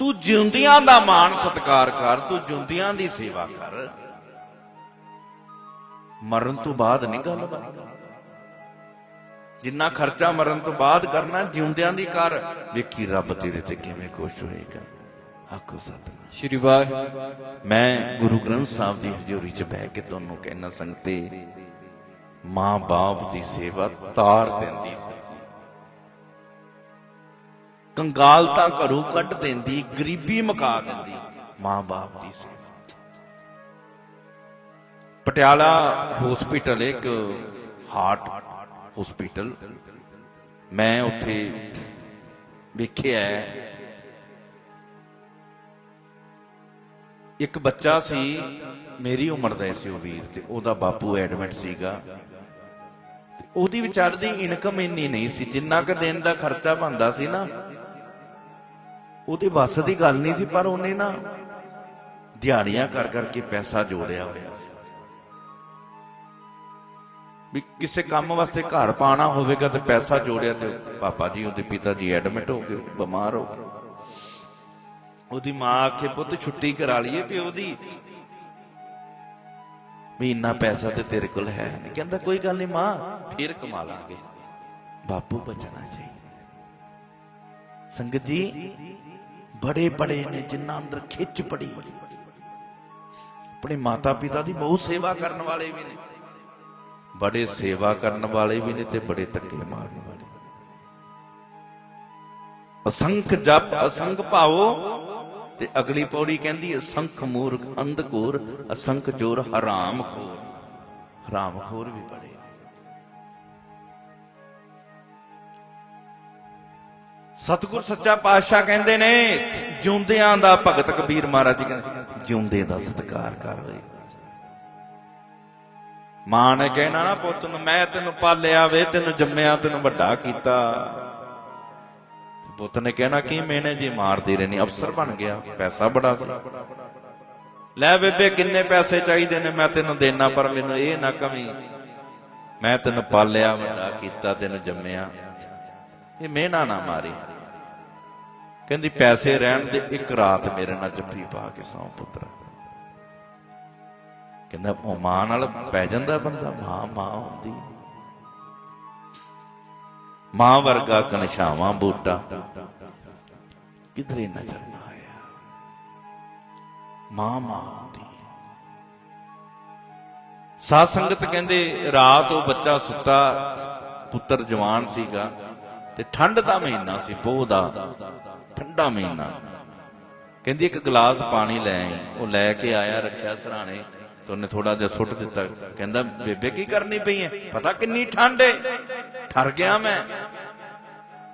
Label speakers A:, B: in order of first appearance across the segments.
A: ਤੂੰ ਜਿਉਂਦਿਆਂ ਦਾ ਮਾਣ ਸਤਕਾਰ ਕਰ ਤੂੰ ਜਿਉਂਦਿਆਂ ਦੀ ਸੇਵਾ ਕਰ। ਮਰਨ ਤੋਂ ਬਾਅਦ ਨਹੀਂ ਗੱਲ ਬਣਦੀ। ਜਿੰਨਾ ਖਰਚਾ ਮਰਨ ਤੋਂ ਬਾਅਦ ਕਰਨਾ ਜਿਉਂਦਿਆਂ ਦੀ ਕਰ। ਵੇਖੀ ਰੱਬ ਤੇਰੇ ਤੇ ਕਿਵੇਂ ਖੁਸ਼ ਹੋਏਗਾ। ਆਖੋ ਸਤਿਨਾਮ।
B: ਸ਼੍ਰੀ ਵਾਹਿਗੁਰੂ।
A: ਮੈਂ ਗੁਰੂ ਗ੍ਰੰਥ ਸਾਹਿਬ ਦੀ ਹਜ਼ੂਰੀ 'ਚ ਬਹਿ ਕੇ ਤੁਹਾਨੂੰ ਕਹਿਣਾ ਸੰਗਤੇ ਮਾਂ ਬਾਪ ਦੀ ਸੇਵਾ ਤਾਰ ਦਿੰਦੀ ਸੱਚੀ। ਕੰਗਾਲਤਾ ਘਰੋਂ ਕੱਢ ਦਿੰਦੀ, ਗਰੀਬੀ ਮੁਕਾ ਦਿੰਦੀ। ਮਾਂ ਬਾਪ ਦੀ ਸੇਵਾ। ਪਟਿਆਲਾ ਹਸਪੀਟਲ ਇੱਕ ਹਾਰਟ ਹਸਪੀਟਲ ਮੈਂ ਉੱਥੇ ਵੇਖਿਆ ਇੱਕ ਬੱਚਾ ਸੀ, ਮੇਰੀ ਉਮਰ ਦਾ ਸੀ ਉਹ ਵੀਰ, ਤੇ ਉਹਦਾ ਬਾਪੂ ਐਡਮਿਟ ਸੀਗਾ। ਉਹਦੀ ਵਿਚਾਰ ਦੀ ਇਨਕਮ ਇੰਨੀ ਨਹੀਂ ਸੀ, ਜਿੰਨਾ ਕ ਦਿਨ ਦਾ ਖਰਚਾ ਬੰਦਾ ਸੀ ਨਾ ਉਹਦੇ ਵੱਸ ਦੀ ਗੱਲ ਨਹੀਂ ਸੀ, ਪਰ ਉਹਨੇ ਨਾ ਦਿਹਾੜੀਆਂ ਕਰ ਕਰਕੇ ਪੈਸਾ ਜੋੜਿਆ ਹੋਇਆ ਸੀ। ਵੀ ਕਿਸੇ ਕੰਮ ਵਾਸਤੇ ਘਰ ਪਾਣਾ ਹੋਵੇਗਾ ਤੇ ਪੈਸਾ ਜੋੜਿਆ ਤੇ ਪਾਪਾ ਜੀ, ਉਹਦੇ ਪਿਤਾ ਜੀ ਐਡਮਿਟ ਹੋ ਗਏ, ਬਿਮਾਰ ਹੋ ਗਏ। ਉਹਦੀ ਮਾਂ ਆਖੇ, ਪੁੱਤ, ਛੁੱਟੀ ਕਰਾ ਲਈਏ ਪਿਓ ਦੀ। ਵੀ ਇੰਨਾ ਪੈਸਾ ਤੇ ਤੇਰੇ ਕੋਲ ਹੈ ਨਹੀਂ। ਕਹਿੰਦਾ, ਕੋਈ ਗੱਲ ਨਹੀਂ ਮਾਂ, ਫੇਰ ਕਮਾ ਲਾਂਗੇ। ਬਾਪੂ ਬਚਣਾ ਚਾਹੀਦਾ। ਸੰਗਤ ਜੀ, ਬੜੇ ਬੜੇ ਨੇ ਜਿਨ੍ਹਾਂ ਅੰਦਰ ਖਿੱਚ ਪੜੀ। ਆਪਣੇ ਮਾਤਾ ਪਿਤਾ ਦੀ ਬਹੁਤ ਸੇਵਾ ਕਰਨ ਵਾਲੇ ਵੀ ਨੇ। ਬੜੇ ਸੇਵਾ ਕਰਨ ਵਾਲੇ ਵੀ ਨੇ ਤੇ ਬੜੇ ਧੱਕੇ ਮਾਰਨ ਵਾਲੇ। ਅਸੰਖ ਜਪ, ਅਸੰਖ ਭਾਵੋ ਤੇ ਅਗਲੀ ਪੌੜੀ ਕਹਿੰਦੀ ਅਸੰਖ ਮੂਰਖ, ਅੰਧਕੂਰ, ਅਸੰਖ ਚੋਰ ਹਰਾਮ ਖੋਰ ਹਰਾਮ ਖੋਰ ਵੀ ਬੜੇ ਸਤਿਗੁਰ ਸੱਚਾ ਪਾਤਸ਼ਾਹ ਕਹਿੰਦੇ ਨੇ, ਜਿਉਂਦਿਆਂ ਦਾ ਭਗਤ ਕਬੀਰ ਮਹਾਰਾਜ ਜੀ ਕਹਿੰਦੇ, ਜਿਉਂਦੇ ਦਾ ਸਤਿਕਾਰ ਕਰ ਵੇ। ਮਾਂ ਨੇ ਕਹਿਣਾ ਨਾ ਪੁੱਤ ਨੂੰ, ਮੈਂ ਤੈਨੂੰ ਪਾਲਿਆ ਵੇ, ਤੈਨੂੰ ਜੰਮਿਆ, ਤੈਨੂੰ ਵੱਡਾ ਕੀਤਾ। ਪੁੱਤ ਨੇ ਕਹਿਣਾ, ਕੀ ਮੈਨੇ ਜੀ ਮਾਰਦੀ ਰਹਿਣੀ ਅਫਸਰ ਬਣ ਗਿਆ, ਪੈਸਾ ਬੜਾ ਸੀ। ਲੈ ਬੇਬੇ, ਕਿੰਨੇ ਪੈਸੇ ਚਾਹੀਦੇ ਨੇ? ਮੈਂ ਤੈਨੂੰ ਦੇਣਾ ਪਰ ਮੈਨੂੰ ਇਹ ਨਾ ਕਮੀ ਮੈਂ ਤੈਨੂੰ ਪਾਲਿਆ, ਵੱਡਾ ਕੀਤਾ, ਤੈਨੂੰ ਜੰਮਿਆ। ਇਹ ਮਿਹਣਾ ਨਾ ਮਾਰੀ। ਕਹਿੰਦੀ ਪੈਸੇ ਰਹਿਣ ਦੇ ਇੱਕ ਰਾਤ ਮੇਰੇ ਨਾਲ ਜੱਫੀ ਪਾ ਕੇ ਸੌ ਪੁੱਤਰਾ। ਕਹਿੰਦਾ ਉਹ ਮਾਂ ਨਾਲ ਪੈ ਜਾਂਦਾ ਬੰਦਾ, ਮਾਂ ਮਾਂ ਹੁੰਦੀ। ਮਾਂ ਵਰਗਾ ਕਨਸ਼ਾਵਾਂ, ਬੂਟਾ। ਕਿਧਰੇ ਨਜ਼ਰ ਨਾ ਆਇਆ। ਮਾਂ ਮਾਂ ਹੁੰਦੀ। ਸਾਧ ਸੰਗਤ ਕਹਿੰਦੇ ਰਾਤ ਉਹ ਬੱਚਾ ਸੁੱਤਾ, ਪੁੱਤਰ ਜਵਾਨ ਸੀਗਾ। ਤੇ ਠੰਡ ਦਾ ਮਹੀਨਾ ਸੀ ਪੋਹ ਦਾ ਠੰਡਾ ਮਹੀਨਾ। ਕਹਿੰਦੀ ਇੱਕ ਗਲਾਸ ਪਾਣੀ ਲੈ ਆਈ। ਉਹ ਲੈ ਕੇ ਆਇਆ ਰੱਖਿਆ ਸਰਾਣੇ ਤੇ ਉਹਨੇ ਥੋੜਾ ਜਿਹਾ ਸੁੱਟ ਦਿੱਤਾ। ਕਹਿੰਦਾ ਬੇਬੇ ਕੀ ਕਰਨੀ ਪਈ ਹੈ ਪਤਾ ਕਿੰਨੀ ਠੰਡ ਹੈ ਠਰ ਗਿਆ ਮੈਂ।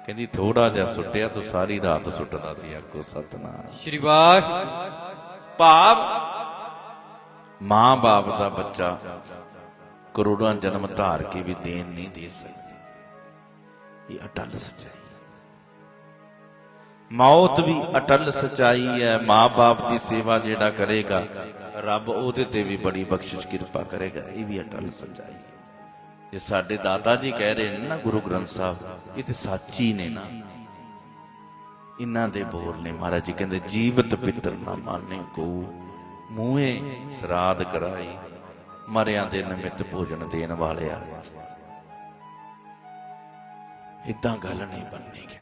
A: ਕਹਿੰਦੀ ਥੋੜਾ ਜਿਹਾ ਸੁੱਟਿਆ ਤੂੰ ਸਾਰੀ ਰਾਤ ਸੁੱਟਦਾ ਸੀ ਆਕੋ ਸਤਨਾਮ।
B: ਸ਼੍ਰੀ ਵਾਹਿਗੁਰੂ।
A: ਭਾਵ ਮਾਂ ਬਾਪ ਦਾ ਬੱਚਾ ਕਰੋੜਾਂ ਜਨਮ ਧਾਰ ਕੇ ਵੀ ਦੇਣ ਨਹੀਂ ਦੇ ਸਕਦੀ। ਇਹ ਅਟਲ ਸੱਚਾਈ ਮੌਤ ਵੀ ਅਟਲ ਸੱਚਾਈ ਹੈ। ਮਾਂ ਬਾਪ ਦੀ ਸੇਵਾ ਜਿਹੜਾ ਕਰੇਗਾ, ਰੱਬ ਉਹਦੇ ਤੇ ਵੀ ਬੜੀ ਬਖਸ਼ਿਸ਼, ਕਿਰਪਾ ਕਰੇਗਾ। ਇਹ ਵੀ ਅਟਲ ਸੱਚਾਈ ਇਹ ਸਾਡੇ ਦਾਦਾ ਜੀ ਕਹਿ ਰਹੇ ਨੇ ਨਾ, ਗੁਰੂ ਗ੍ਰੰਥ ਸਾਹਿਬ, ਇਹ ਤੇ ਸੱਚੀ ਨੇ ਨਾ। ਇਹਨਾਂ ਦੇ ਬੋਲ ਨੇ ਮਹਾਰਾਜ ਜੀ, ਕਹਿੰਦੇ, ਜੀਵਤ ਪਿੱਤਰ ਨਾ ਮਾਨੇ ਕੋ। ਮੂਹੇ ਸਰਾਧ ਕਰਾਈ, ਮਰਿਆਂ ਦੇ ਨਿਮਿਤ ਭੋਜਨ ਦੇਣ ਵਾਲਿਆ। ਇਦਾਂ ਗੱਲ ਨਹੀਂ ਬਣਨੀ।